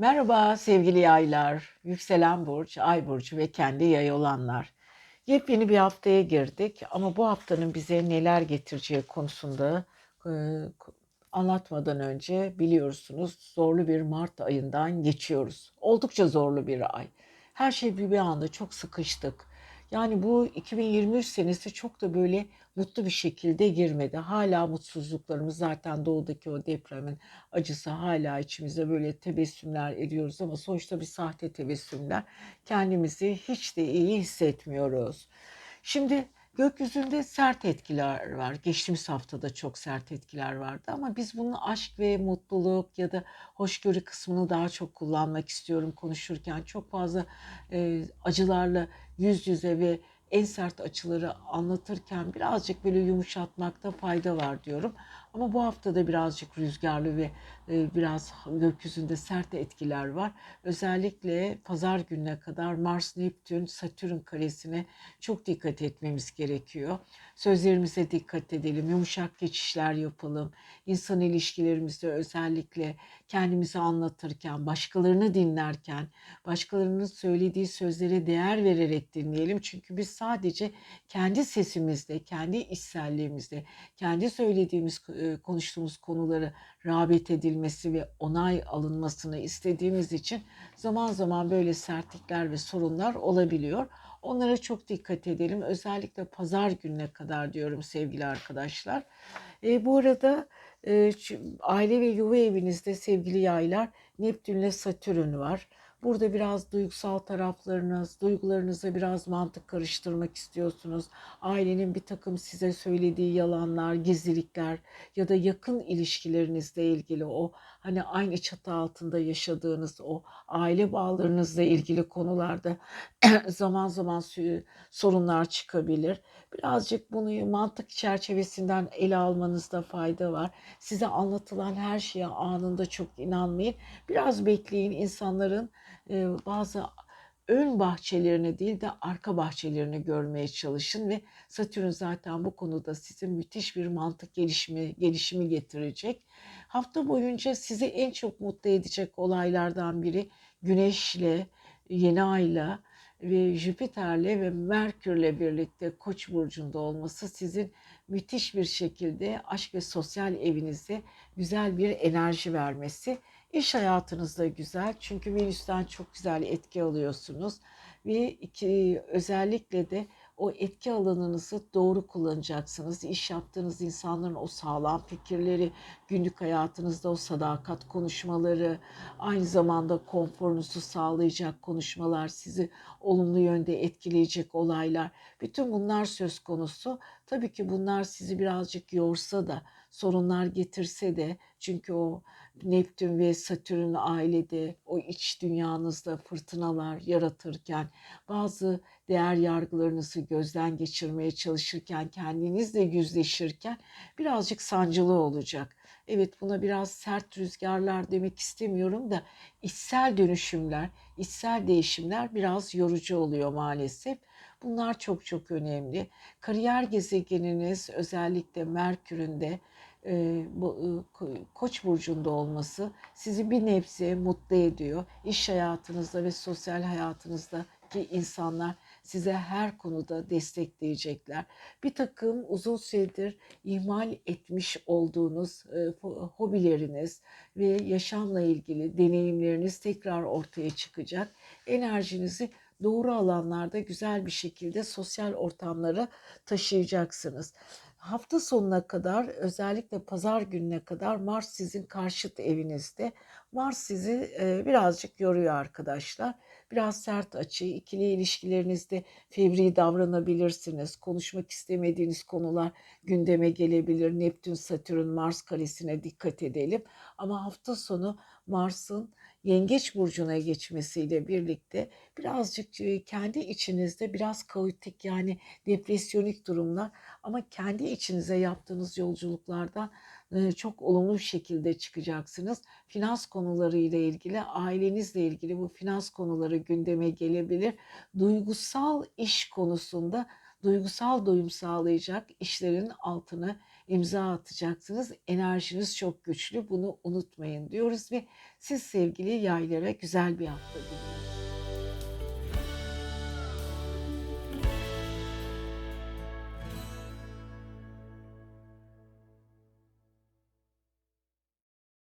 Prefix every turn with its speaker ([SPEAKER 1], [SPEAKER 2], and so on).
[SPEAKER 1] Merhaba sevgili yaylar, yükselen burç, ay burcu ve kendi yay olanlar. Yepyeni bir haftaya girdik ama bu haftanın bize neler getireceği konusunda e, anlatmadan önce biliyorsunuz zorlu bir Mart ayından geçiyoruz. Oldukça zorlu bir ay. Her şey bir, bir anda çok sıkıştık. Yani bu 2023 senesi çok da böyle mutlu bir şekilde girmedi. Hala mutsuzluklarımız zaten doğudaki o depremin acısı hala içimizde böyle tebessümler ediyoruz ama sonuçta bir sahte tebessümler. Kendimizi hiç de iyi hissetmiyoruz. Şimdi gökyüzünde sert etkiler var. Geçtiğimiz haftada çok sert etkiler vardı ama biz bunun aşk ve mutluluk ya da hoşgörü kısmını daha çok kullanmak istiyorum konuşurken. Çok fazla e, acılarla yüz yüze ve en sert açıları anlatırken birazcık böyle yumuşatmakta fayda var diyorum. Ama bu hafta da birazcık rüzgarlı ve e, biraz gökyüzünde sert etkiler var. Özellikle pazar gününe kadar Mars, Neptün, Satürn karesine çok dikkat etmemiz gerekiyor. Sözlerimize dikkat edelim, yumuşak geçişler yapalım. İnsan ilişkilerimizde özellikle kendimizi anlatırken, başkalarını dinlerken, başkalarının söylediği sözlere değer vererek dinleyelim. Çünkü biz sadece kendi sesimizde, kendi içselliğimizde, kendi söylediğimiz, e, konuştuğumuz konuları rağbet edilmesi ve onay alınmasını istediğimiz için zaman zaman böyle sertlikler ve sorunlar olabiliyor. Onlara çok dikkat edelim. Özellikle pazar gününe kadar diyorum sevgili arkadaşlar. E, bu arada aile ve yuva evinizde sevgili yaylar Neptünle Satürn var. Burada biraz duygusal taraflarınız, duygularınıza biraz mantık karıştırmak istiyorsunuz. Ailenin bir takım size söylediği yalanlar, gizlilikler ya da yakın ilişkilerinizle ilgili o hani aynı çatı altında yaşadığınız o aile bağlarınızla ilgili konularda zaman zaman sorunlar çıkabilir. Birazcık bunu mantık çerçevesinden ele almanızda fayda var. Size anlatılan her şeye anında çok inanmayın. Biraz bekleyin insanların bazı ön bahçelerini değil de arka bahçelerini görmeye çalışın ve Satürn zaten bu konuda size müthiş bir mantık gelişimi gelişimi getirecek. Hafta boyunca sizi en çok mutlu edecek olaylardan biri Güneş'le, yeni ayla ve Jüpiter'le ve Merkür'le birlikte Koç burcunda olması sizin müthiş bir şekilde aşk ve sosyal evinize güzel bir enerji vermesi. İş hayatınızda güzel çünkü Venüs'ten çok güzel etki alıyorsunuz ve iki, özellikle de o etki alanınızı doğru kullanacaksınız. İş yaptığınız insanların o sağlam fikirleri, günlük hayatınızda o sadakat konuşmaları, aynı zamanda konforunuzu sağlayacak konuşmalar, sizi olumlu yönde etkileyecek olaylar. Bütün bunlar söz konusu. Tabii ki bunlar sizi birazcık yorsa da, sorunlar getirse de çünkü o Neptün ve Satürn ailede o iç dünyanızda fırtınalar yaratırken bazı değer yargılarınızı gözden geçirmeye çalışırken kendinizle yüzleşirken birazcık sancılı olacak. Evet buna biraz sert rüzgarlar demek istemiyorum da içsel dönüşümler, içsel değişimler biraz yorucu oluyor maalesef. Bunlar çok çok önemli. Kariyer gezegeniniz özellikle Merkür'ün de e, e, Koç burcunda olması sizi bir nebze mutlu ediyor. İş hayatınızda ve sosyal hayatınızdaki insanlar size her konuda destekleyecekler. Bir takım uzun süredir ihmal etmiş olduğunuz e, hobileriniz ve yaşamla ilgili deneyimleriniz tekrar ortaya çıkacak. Enerjinizi doğru alanlarda güzel bir şekilde sosyal ortamlara taşıyacaksınız. Hafta sonuna kadar özellikle pazar gününe kadar Mars sizin karşıt evinizde. Mars sizi e, birazcık yoruyor arkadaşlar. Biraz sert açı, ikili ilişkilerinizde fevri davranabilirsiniz. Konuşmak istemediğiniz konular gündeme gelebilir. Neptün, Satürn, Mars karesine dikkat edelim. Ama hafta sonu Mars'ın Yengeç burcuna geçmesiyle birlikte birazcık kendi içinizde biraz kaotik yani depresyonik durumlar ama kendi içinize yaptığınız yolculuklardan çok olumlu bir şekilde çıkacaksınız. Finans konuları ile ilgili, ailenizle ilgili bu finans konuları gündeme gelebilir. Duygusal iş konusunda duygusal doyum sağlayacak işlerin altını imza atacaksınız. Enerjiniz çok güçlü. Bunu unutmayın diyoruz ve siz sevgili yaylara güzel bir hafta diliyoruz.